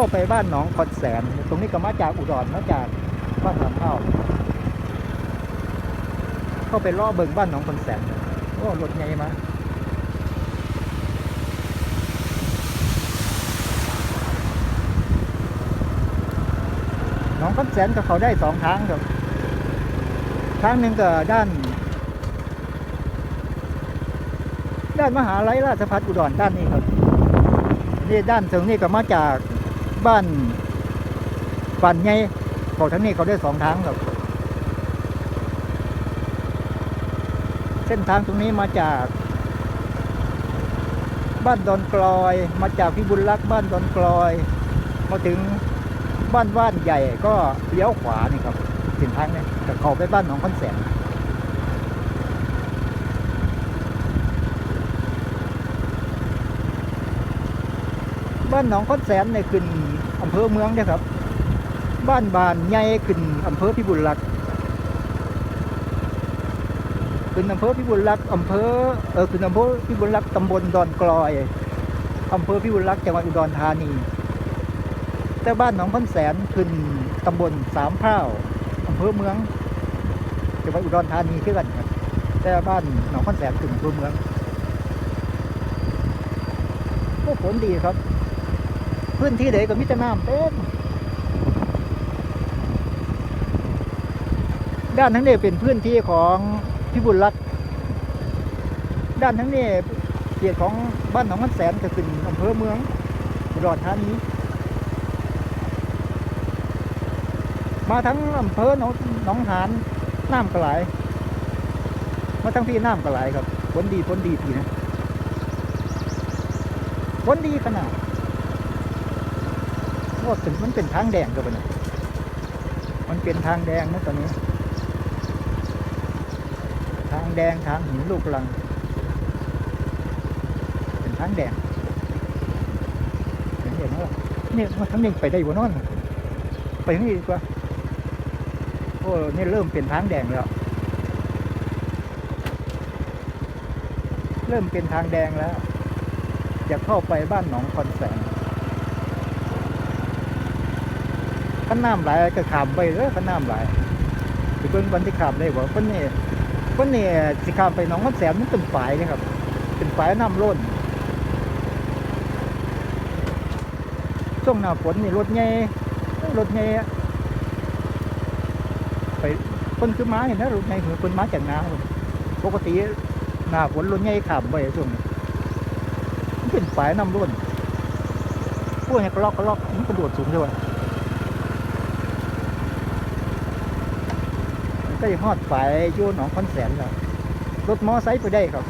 เข้าไปบ้านหนองคอนแสน ตรงนี้ก็มาจากอุดรมาจากบ้านสามเข้าเข้าไปล่อเบิงบ้านหนองคอนแสนโอ้รถไงมาหนองคอนแสนก็เขาได้สองทางครับทางหนึ่งก็ด้าน ด้านมหาลัยราชภัฏอุดรด้านนี้ครับนี่ด้านตรงนี้ก็มาจาก บ้านปันไงเขาทั้งนี้เขาได้สองทางครับ เส้นทางตรงนี้มาจาก บ้านดอนกลอย มาจากพิบุญรักษ์บ้านดอนกลอย มาถึงบ้านว่านใหญ่ก็เลี้ยวขวานี่ครับเส้นทางนี้จะเข้าไปบ้านหนองคอนแสน บ้านหนองคอนแสนเนี่ยขึ้นอำเภอเมืองเนี่ยครับ บ้านบานใหญ่ขึ้นอำเภอพิบูลรักษ์ขึ้นอำเภอพิบูลรักษ์อำเภอเออขึ้นอำเภอพิบูลรักษ์ตำบลดอนกลอยอำเภอพิบูลรักษ์จังหวัดอุดรธานี แต่บ้านหนองคอนแสนขึ้นตำบลสามพร้าวอำเภอเมืองจังหวัดอุดรธานีคือกันครับแต่บ้านหนองคอนแสนขึ้นอำเภอเมืองก็ผลดีครับ พื้นที่ไหนก็มิตรน้ำเต็มด้านทั้งนี้เป็นพื้นที่ของพิบูลรักด้านทั้งนี้เขตของบ้านหนองมันแสนก็ขึ้นอำเภอเมืองอุดรธานีมาทั้งอำเภอหนองหนองหานน้ำกระไหลมาทั้งพี่น้ำกระไหลครับผลดีผลดีพี่นะผลดีขนาด ว่าเป็นมันเป็นทางแดงก็เป็นมันเป็นทางแดงนะตอนนี้ ทางแดงทางหินลูกลัง เป็นทางแดงเห็นเห็นว่าเนี่ยมันทั้งนี้ไปได้บ่นอนไปทางนี้ดีกว่าโอ้นี่เริ่มเป็นทางแดงแล้ว เริ่มเป็นทางแดงแล้วจะเข้าไปบ้านหนองคอนแสน ขันน้ำไหลก็ขามไปเลยขันน้ำไหลไปเบิ่งวันที่ขามได้บ่คนนี้คนนี้สิขามไปหนองมันแสนมันเป็นฝายเลยครับเป็นฝายน้ำล้นช่วงหน้าฝนนี่รถใหญ่รถใหญ่ไปคนคือม้าเห็นนะรถใหญ่คือคนม้าจากนาพุ่นปกติหน้าฝนรถใหญ่ขามไปช่วงนี้เป็นฝายน้ำล้นพวกนี้ก็ล็อกก็ล็อกมันกระโดดสูงใช่ไหม ก็จะฮอดฝ่ายยู่หนองคอนแสนแล้วรถมอไซค์ไปได้ครับ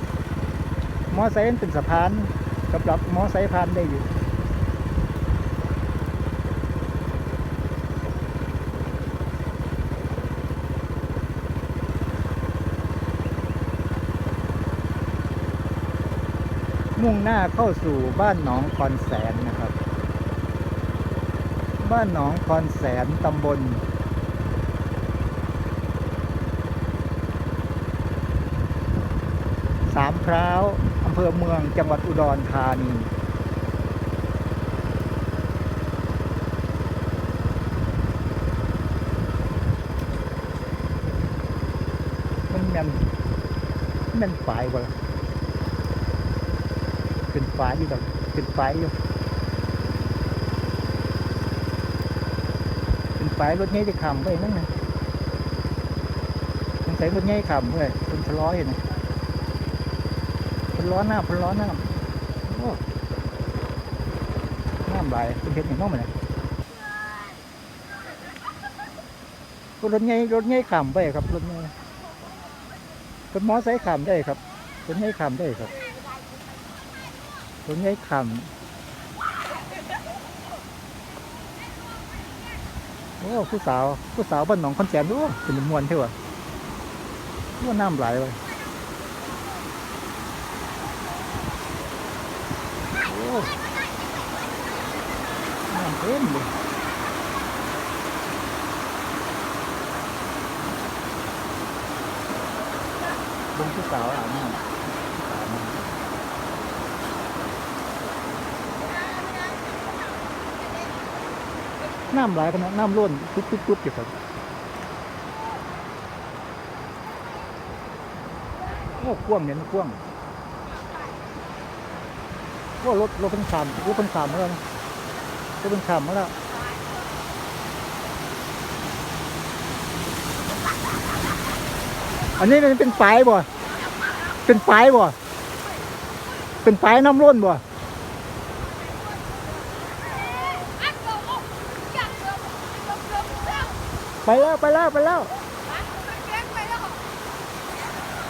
มอไซค์เป็นสะพานกับรับมอไซค์ผ่านได้อยู่มุ่งหน้าเข้าสู่บ้านหนองคอนแสนนะครับ บ้านหนองคอนแสนตำบล สามพ ร้าวอำเภอเมืองจังหวัดอุดรธานีมันแมันแมันฝายบ่ล่ะเป็นฝายอยู่ดอกเป็นฝายอยู่เป็นฝายรถนี้จะขำไปนั่นนะสงสัยรถนี้ขำเลยเป็นทะเลาะอยู่นะ พนร้อนน้ำพนร้อนน้ำโอ้น้ำไหลเป็นเห็ดอย่างน้องมันเลยก็รถไงรถไงขำไปครับรถไงรถมอไซค์ขำได้ครับรถไงขำได้ครับรถไงขำโอ้ผู้สาวผู้สาวบ้านหนองคอนแสนโอ้เป็นมวนเท่าไหร่ว่าน้ำไหลเลย โอ้ น้ำเต็มเลยบงผู้สาวอาบน้ำอาบน้ำไหลขนาดน้ำล้นปุ๊บปุ๊บปุ๊บอยู่ครับโอ้กว้างเนี่ยมันกว้าง โอ้รถรถเพิ่งขามรถเพิ่งขามมาแล้วนะรถเพิ่งขามมาแล้วอันนี้มันเป็นฝายบ่ เป็นฝายบ่ เป็นฝายน้ำล้นบ่ไปแล้วไปแล้วไปแล้ว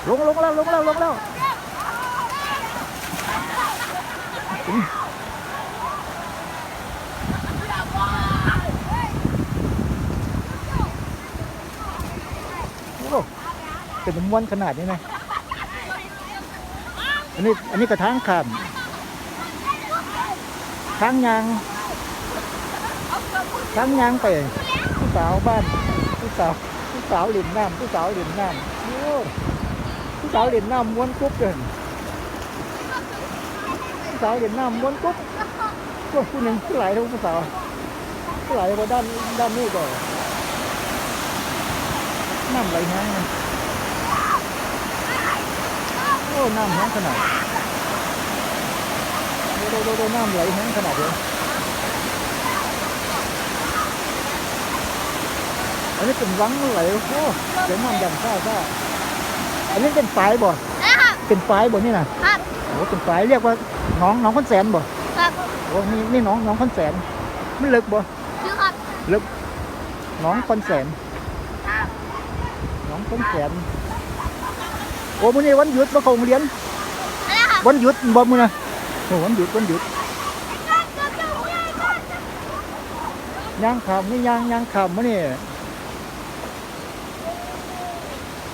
ลงลงแล้วลงแล้วลงแล้วโอ้ เป็นม้วนขนาดนี้นะอันนี้อันนี้กระทางขามทางยางทางยางไปผู้สาวบ้านผู้สาวผู้สาวหลินน้ำผู้สาวหลินน้ำผู้สาวหลินน้ำม้วนกุ๊บเลย สาวเหลินน้ำม้วนกุ๊บก็ผู้หนึ่งผู้หลายเท่าผู้สาวผู้หลายกว่าด้านด้านนี้ก็น้ำไหลแห้งเลยโอ้น้ำแห้งขนาดโดโดโดน้ำไหลแห้งขนาดเดียวอันนี้เป็นวังไหลโอ้เสียงน้ำอย่างซ่าซ่าอันนี้เป็นฝายบ่เป็นฝายบ่นี่นะครับโอ้เป็นฝายเรียกว่าห น้องหน้องคอนแสนบ่ครับโอ้นี่นี่หน้องหน้องคอนแสนมันลึกบ่ชื่อครับลึกหน้องคอนแสนหน้องคอนแสนโอ้มื้อนี้วันหยุดบ่เข้าโรงเรียนอะไรครับวันหยุดบ่มื้อนะโอ้วันหยุดวันหยุดย่างขามนี่ย่างย่างขามมื้อนี่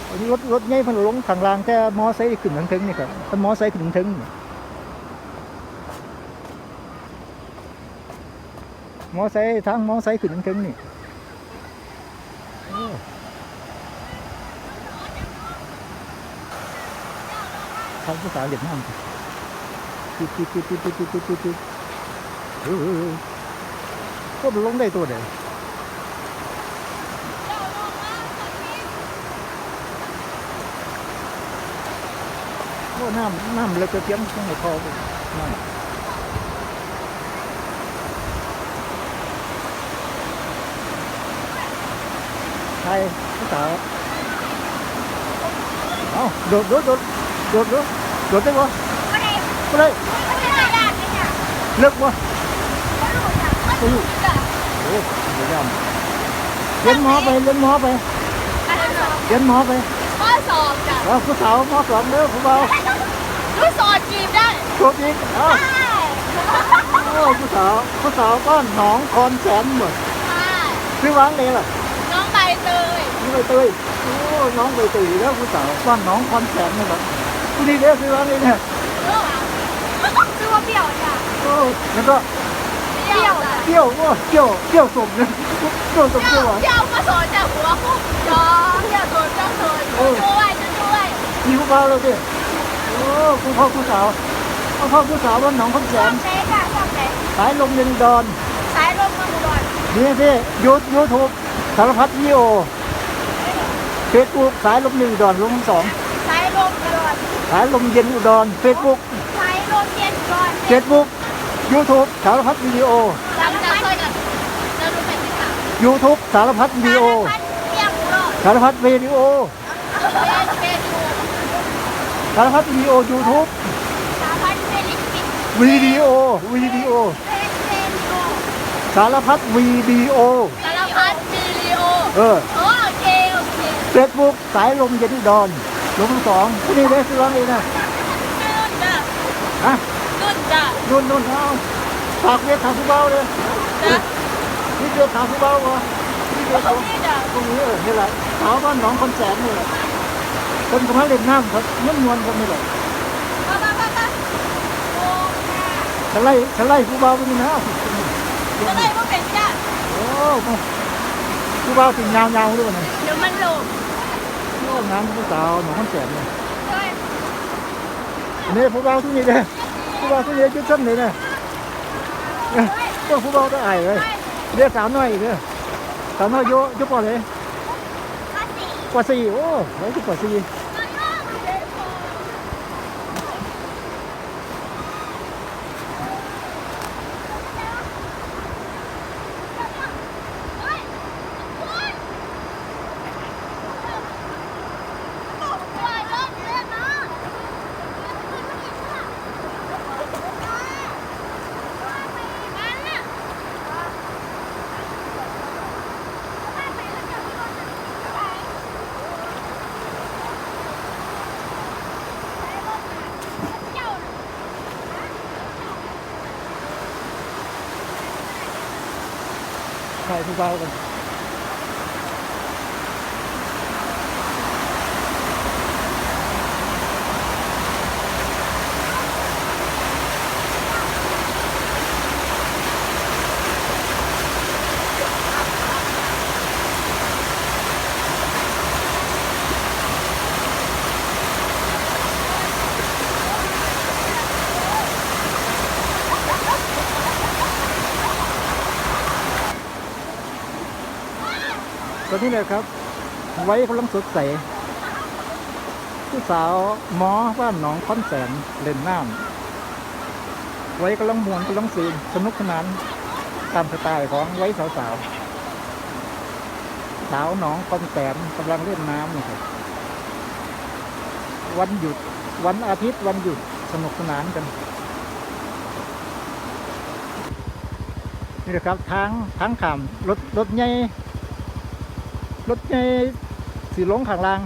อันนี้รถรถใหญ่เพิ่นลงข้างล่างแต่มอไซค์ขึ้นทางถึงนี่ครับเพิ่นมอไซค์ขึ้นทางถึงนี่ มอไซค์ทางมอไซค์ขึ้นทางถึงนี่โอ้ทางภาษาเวียดนามตุ๊ดตุ๊ดตุ๊ดตุ๊ดตุ๊ดตุ๊ดตุ๊ดตุ๊ดเออก็ลงได้ตัวเดียวโอ้น้ำน้ำเล็กกระเทียมต้องให้พอไปน้ำ ใช่ผู้สาวเอาโดดโดดโดดโดดโดดโดดได้ปะไม่ได้ไม่ได้ไม่ได้ยากเลยเนี่ยเลิกปะไม่รู้จ้ะโอ้เดี๋ยวดเรียนหมอไปเรียนหมอไปอะไรสอบเรียนหมอไปข้อสอบจ้ะเอาผู้สาวหมอสองเด้อผู้เบารู้สอบจีบได้โชคดีเอาใช่โอ้ผู้สาวผู้สาวก็หนองคอนแสนหมดใช่ชื่อวางเลยล่ะน้องใบ เตยน้องใบเตยโอ้น้องใบเตยแล้วผู้สาวบ้านน้องคอนแสนนี่แบบผู้นี้เด้อซื้อร้านนี้เนี่ยชื่อว่าเปรี้ยวจ้ะโอ้แล้วก็เปรี้ยวจ้ะเกี่ยวโอ้เกี่ยวเกี่ยวสมเนี่ยเกี่ยวสมเปรี้เกี่ยยววอะเปรี้ยวมาสอนจากหัวคุกจอเปรี้ยวโดนเจ้าโดนด้วยจะด้วยมีผู้บ่าวแล้วสิโอ้ผู้พ่อผู้สาวพ่อพ่อผู้สาวบ้านหนองคอนแสชอนบเช็คอะชอบเช็คสายลมเย็นดอนสายลมมาอุดรนี่สิยูยูทูบ สารพัดวิดีโอเฟซบุ๊กสายลมหนึ่งอุดอนลมสองสายลมอุดรสายลมเย็นอุดรเฟซบุ๊กสายลมเย็นอุดรเฟซบุ๊กยูทูบสารพัดวิดีโอหลังจากเคยกับเราดูเป็นที่สามยูทูบสารพัดวิดีโอพันเที่ยงอุดรสารพัดวิดีโอเป็นเฟซบุ๊กสารพัดวิดีโอยูทูบสามพันเฟลิปปินส์วิดีโอวิดีโอเป็นเฟซบุ๊กสารพัดวิดีโอสารพัดวิดีโอ เออโอเค โอเคเฟซบุ๊กสายลมเย็นอุดอนลมสองผู้นี้ได้ซื้อร้องเองนะนุ่นจ้ะฮะนุ่นจ้ะนุ่นนุ่นเอาฝากเรียกทางผู้เบาเลยจ้ะนี่เรียกทางผู้เบาวะนี่เรียกตรทางงนี้จ้ะตรงนี้เออนี่แหละสาวบ้านหนองคอนแสนนี่แหละคนกำลังเล่นน้ำครับนุ่นนวลคนนี่แหละมามามามาโอ้ฉันไล่ฉันไล่ผู้เบาไปนี่นะจะได้ว่าเป็นจ้ะโอ้ ผู้เบาถึงยาวๆด้วยนะเดี๋ยวมันหลงโอ้งานผู้สาวหนองคอนแสนเนี่ยด้วยนี่ผู้เบาที่นี่เลยผู้เบาที่นี่จุดชั้นเลยนะเนี่ยก็ผู้เบาได้ไอ้เลยเรียกสาวน้อยอีกเด้อสาวน้อยโยโยปอเลยภาษีกว่าสี่โอ้ไว้ที่กว่าสี่ มันมากเลยพอเฮ้ยคุณตกใจรถเลยนะงั้นน่ะ ใช่ผู้เบากัน นนี้เลยครับ ไว้กำลังสดใสผู้สาวหมอบ้านหนองค้อนแสนเล่นน้ำไว้กำลังมวนกำลังซีนสนุกสนานตามสไตล์ของไว้สาวสาวสาวหนองค้อนแสนกำลังเล่นน้ำนะครับวันหยุดวันอาทิตย์วันหยุดสนุกสนานกัน นี่แหละครับทางทางขามรถรถใหญ่ รถใหญ่สีลงข้างล่าง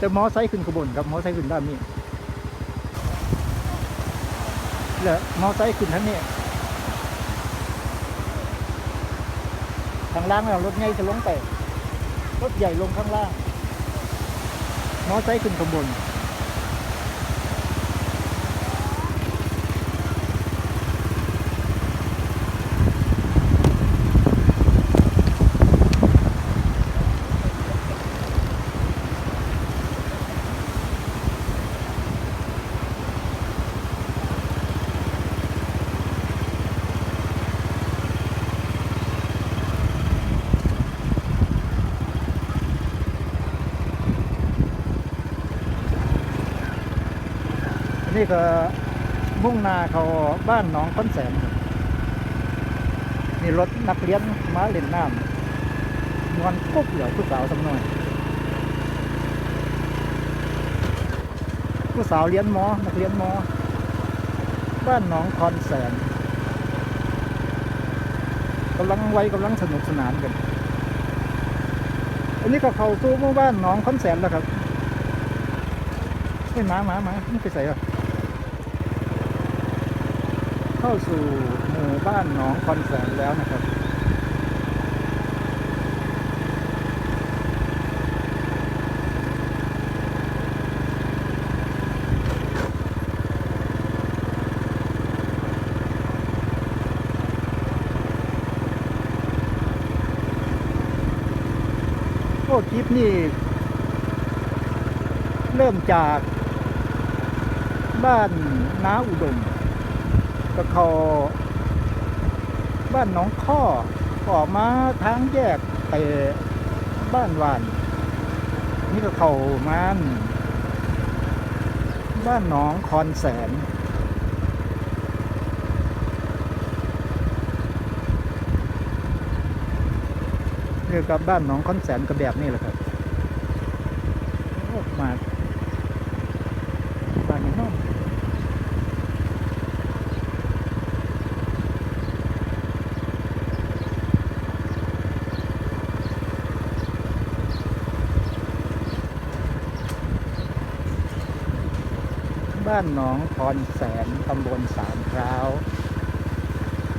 จะมอไซค์ขึ้นขบวนครับมอไซค์ขึ้นด้านนี้แล้วมอไซค์ขึ้นทั้งนี้ข้างล่างเรารถใหญ่จะลงไปรถใหญ่ลงข้างล่าง มอไซค์ขึ้นขบวน นี่ก็มุ่งหนาเขาบ้านหนองค้นแสนนี่รถนักเรียนมาเล่นน้ำนวลกุ๊บเหลือผู้สาวสำนอย ผู้สาวเรียนมอ นักเรียนมอ บ้านหนองคอนแสนกำลังไว้กำลังสนุกสนานกัน อันนี้ก็เข้าสู่หมู่บ้านหนองคอนแสนแล้วครับเฮ้ยหมาหมาหมานี่ไปใส่อะ เข้าสู่หมู่บ้านหนองคอนแสนแล้วนะครับโอ้คลิปนี่เริ่มจากบ้านน้าอุดม ก็เขาบ้านหนองข้อออกมาทางแยกไปบ้านวาน นี่ก็เขามานบ้านหนองคอนแสนเรียกกับบ้านหนองคอนแสนก็แบบนี้แหละครับโอ้มาบ้านนี้เน้อง บ้านหนองคอนแสนตำบลสามพร้าว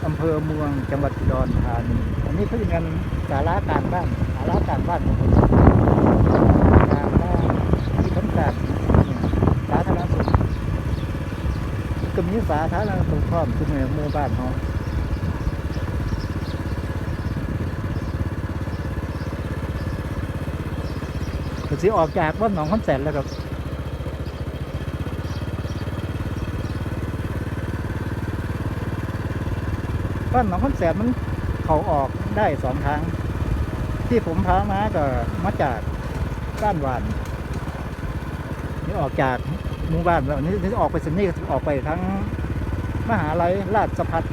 อำเภอเมืองจังหวัดอุดรธานีอันนี้เขาเรียกันสาระกลางบ้านสาระกลางบ้านของผมกลางบ้านที่ทำการสาธารณสุขก็มีสาธารณสุขพร้อมทุกในหมู่บ้านเขาก็สิออกจากบ้านหนองคอนแสนแล้วครับ บ้านหนองคำแสนมันเขาออกได้สองทาง ที่ผมพามาก็มาจากบ้านหวานนี่ออกจากหมู่บ้านแล้วนี่นี่ออกไปสินี่ออกไปทั้งมหาลัยราชพัฒอ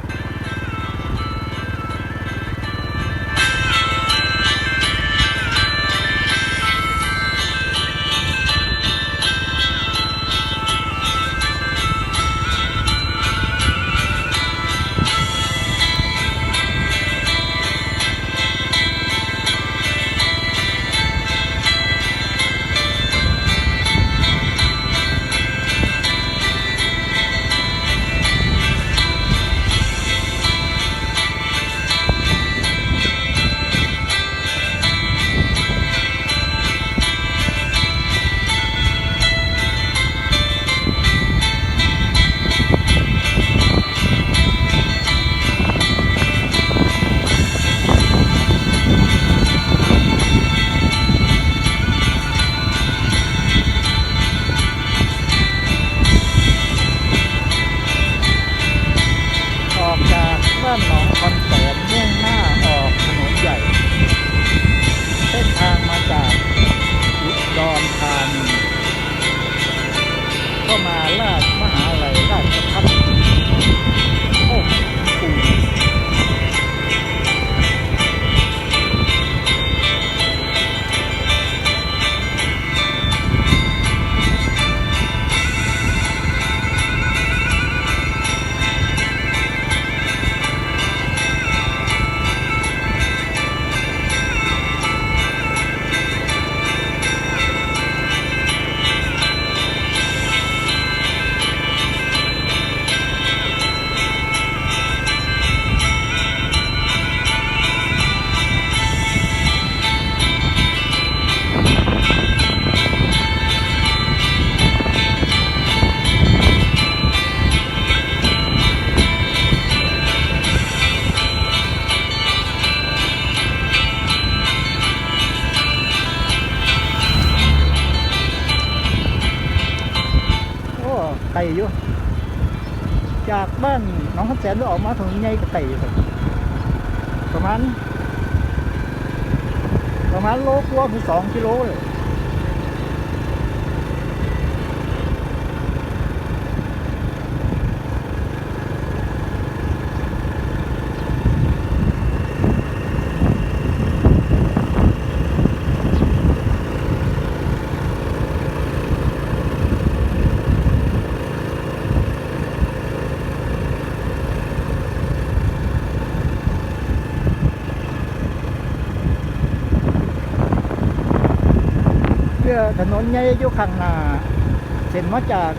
บ้านน้องคำแสนออกมาถนนใหญ่ก็ไก่ครับประมาณประมาณโลกว่าคือสองกิโลเลย ถนนใหญ่อยู่ข้างหน้าเส้นมาจาก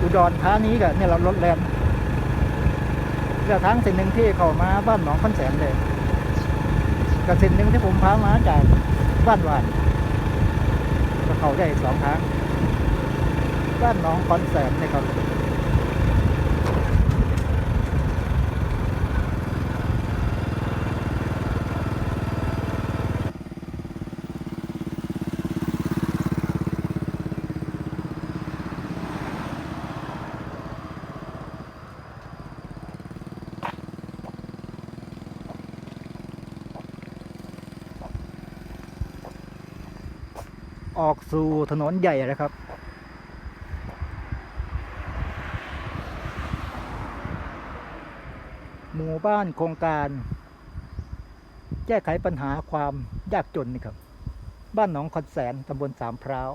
อุดรธานีกับเนี่ยเรารถแลนเรือทางเส้นหนึ่งที่เข้ามาบ้านหนองคอนแสนเลยกับเส้นหนึ่งที่ผมพามาจากบ้านหวานก็เข้าได้สองทางบ้านหนองคอนแสนนะครับ ออกสู่ ถนนใหญ่แล้วครับ หมู่บ้านโครงการ แก้ไขปัญหาความยากจนนี่ครับ บ้านหนองคอนแสนตำบลสามพร้าว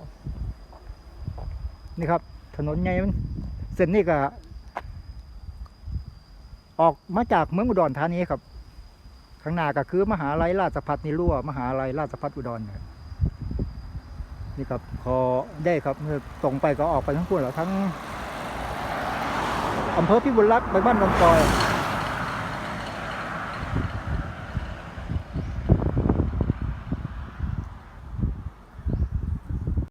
นี่ครับ ถนนใหญ่มันเส้นนี้ก็ ออกมาจากเมืองอุดรธานีครับ ข้างหน้าก็คือมหาลัยราชพัฒนิรั่วมหาลัยราชพัฒอุดรนะครับ นี่ครับพอได้ครับเมื่อตรงไปก็ออกไปทั้งคู่แล้วทั้งอำเภอพิบูลรักษ์ไปบ้านดอนกอย